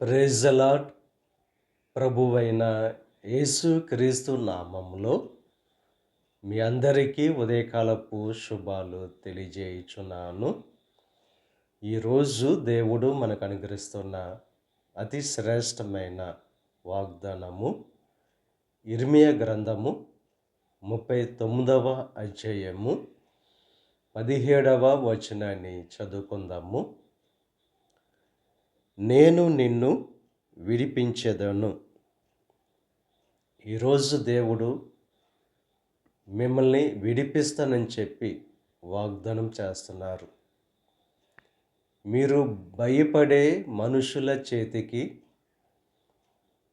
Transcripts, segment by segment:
ప్రేజలాట్ ప్రభువైన యేసు క్రీస్తు నామంలో మీ అందరికీ ఉదయకాలపు శుభాలు తెలియజేయుచున్నాను. ఈరోజు దేవుడు మనకు అనుగ్రహిస్తున్న అతి శ్రేష్టమైన వాగ్దానము ఇర్మియ గ్రంథము ముప్పై తొమ్మిదవ అధ్యాయము పదిహేడవ వచనాన్ని చదువుకుందాము. నేను నిన్ను విడిపించెదను. ఈరోజు దేవుడు మిమ్మల్ని విడిపిస్తానని చెప్పి వాగ్దానం చేస్తున్నారు. మీరు భయపడే మనుషుల చేతికి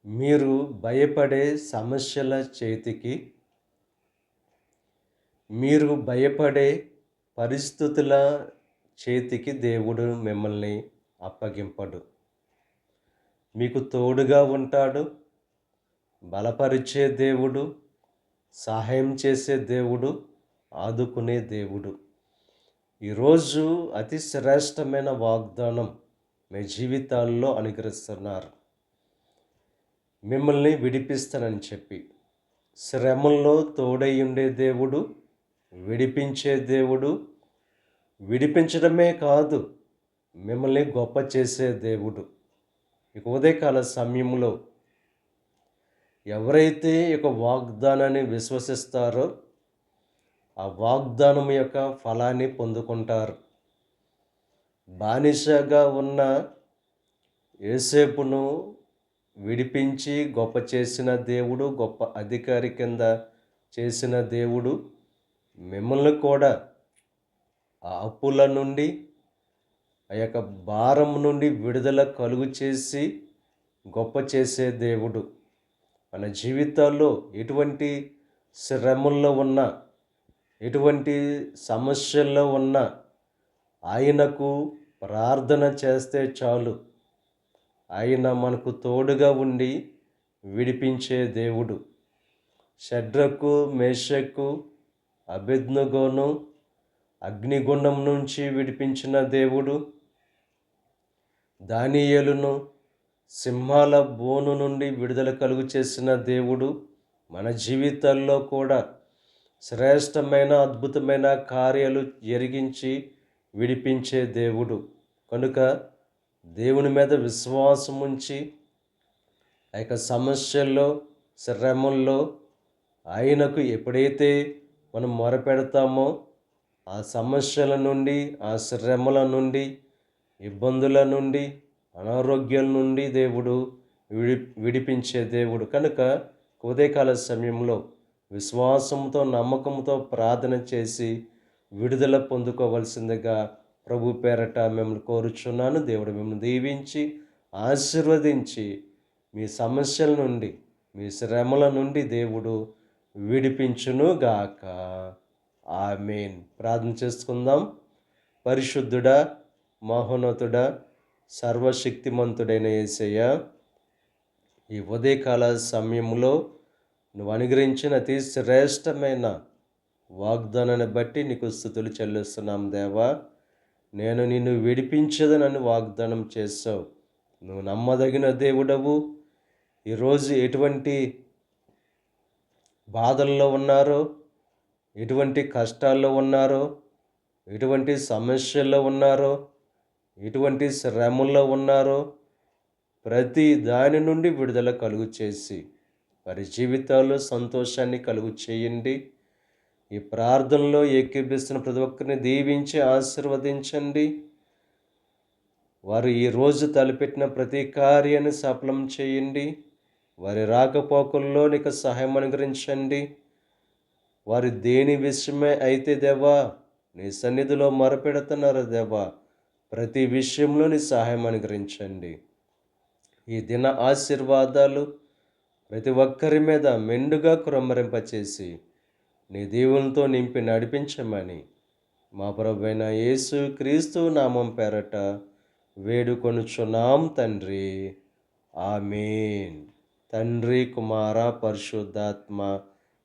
మీరు భయపడే సమస్యల చేతికి మీరు భయపడే పరిస్థితుల చేతికి దేవుడు మిమ్మల్ని అప్పగింపడు. మీకు తోడుగా ఉంటాడు. బలపరిచే దేవుడు సహాయం చేసే దేవుడు ఆదుకునే దేవుడు. ఈరోజు అతి శ్రేష్టమైన వాగ్దానం మీ జీవితాల్లో అనుగ్రహిస్తున్నారు. మిమ్మల్ని విడిపిస్తానని చెప్పి శ్రమల్లో తోడై ఉండే దేవుడు విడిపించే దేవుడు విడిపించడమే కాదు మిమ్మల్ని గొప్ప చేసే దేవుడు. ఇక ఉదయకాల సమయంలో ఎవరైతే యొక్క వాగ్దానాన్ని విశ్వసిస్తారో ఆ వాగ్దానం యొక్క ఫలాన్ని పొందుకుంటారు. బానిసగా ఉన్న ఏసేపును విడిపించి గొప్ప చేసిన దేవుడు గొప్ప అధికారి కింద చేసిన దేవుడు మిమ్మల్ని కూడా ఆ అప్పుల నుండి ఆ యొక్క భారం నుండి విడుదల కలుగు చేసి గొప్ప చేసే దేవుడు. మన జీవితాల్లో ఎటువంటి శ్రమల్లో ఉన్న ఎటువంటి సమస్యల్లో ఉన్న ఆయనకు ప్రార్థన చేస్తే చాలు. ఆయన మనకు తోడుగా ఉండి విడిపించే దేవుడు. షడ్రకు మేషకు అభిజ్ఞగోను అగ్నిగుండం నుంచి విడిపించిన దేవుడు దానియేలును సింహాల బోను నుండి విడుదల కలుగు చేసిన దేవుడు మన జీవితాల్లో కూడా శ్రేష్టమైన అద్భుతమైన కార్యాలు జరిగించి విడిపించే దేవుడు. కనుక దేవుని మీద విశ్వాసం ఉంచి ఆ యొక్క సమస్యల్లో శ్రమల్లో ఆయనకు ఎప్పుడైతే మనం మొరపెడతామో ఆ సమస్యల నుండి ఆ శ్రమల నుండి ఇబ్బందుల నుండి అనారోగ్యం నుండి దేవుడు విడి విడిపించే దేవుడు. కనుక ఉదయకాల సమయంలో విశ్వాసంతో నమ్మకంతో ప్రార్థన చేసి విడుదల పొందుకోవలసిందిగా ప్రభు పేరట మిమ్మల్ని కోరుచున్నాను. దేవుడు మిమ్మల్ని దీవించి ఆశీర్వదించి మీ సమస్యల నుండి మీ శ్రమల నుండి దేవుడు విడిపించునుగాక. ఆమెన్. ప్రార్థన చేసుకుందాం. పరిశుద్ధుడా మహోన్నతుడా సర్వశక్తిమంతుడైన యేసయ్య ఈ ఉదయకాల సమయంలో నువ్వు అనుగ్రహించిన అతి శ్రేష్టమైన వాగ్దానాన్ని బట్టి నీకు స్థుతులు చెల్లిస్తున్నాం దేవా. నేను నిన్ను విడిపించదనని వాగ్దానం చేసావు నువ్వు నమ్మదగిన దేవుడవు. ఈరోజు ఎటువంటి బాధల్లో ఉన్నారో ఎటువంటి కష్టాల్లో ఉన్నారో ఎటువంటి సమస్యల్లో ఉన్నారో ఎటువంటి శ్రమల్లో ఉన్నారో ప్రతి దాని నుండి విడుదల కలుగు చేసి వారి జీవితాల్లో సంతోషాన్ని కలుగు చేయండి. ఈ ప్రార్థనలో ఏకీభిస్తున్న ప్రతి ఒక్కరిని దీవించి ఆశీర్వదించండి. వారు ఈ రోజు తలపెట్టిన ప్రతి కార్యాన్ని సఫలం చేయండి. వారి రాకపోకల్లో నీకు సహాయం అనుగ్రహించండి. వారి దేని విషయమే అయితే దేవా నీ సన్నిధిలో మొరపెడుతున్నారు దేవా ప్రతి విషయంలో నీ సహాయం అనుగ్రహించండి. ఈ దిన ఆశీర్వాదాలు ప్రతి ఒక్కరి మీద మెండుగా కురమ్మరింపచేసి నీ దేవునితో నింపి నడిపించమని మా ప్రభైన యేసు క్రీస్తు నామం పేరట వేడుకొనుచున్నాం తండ్రి. ఆమెన్. తండ్రి కుమార పరిశుద్ధాత్మ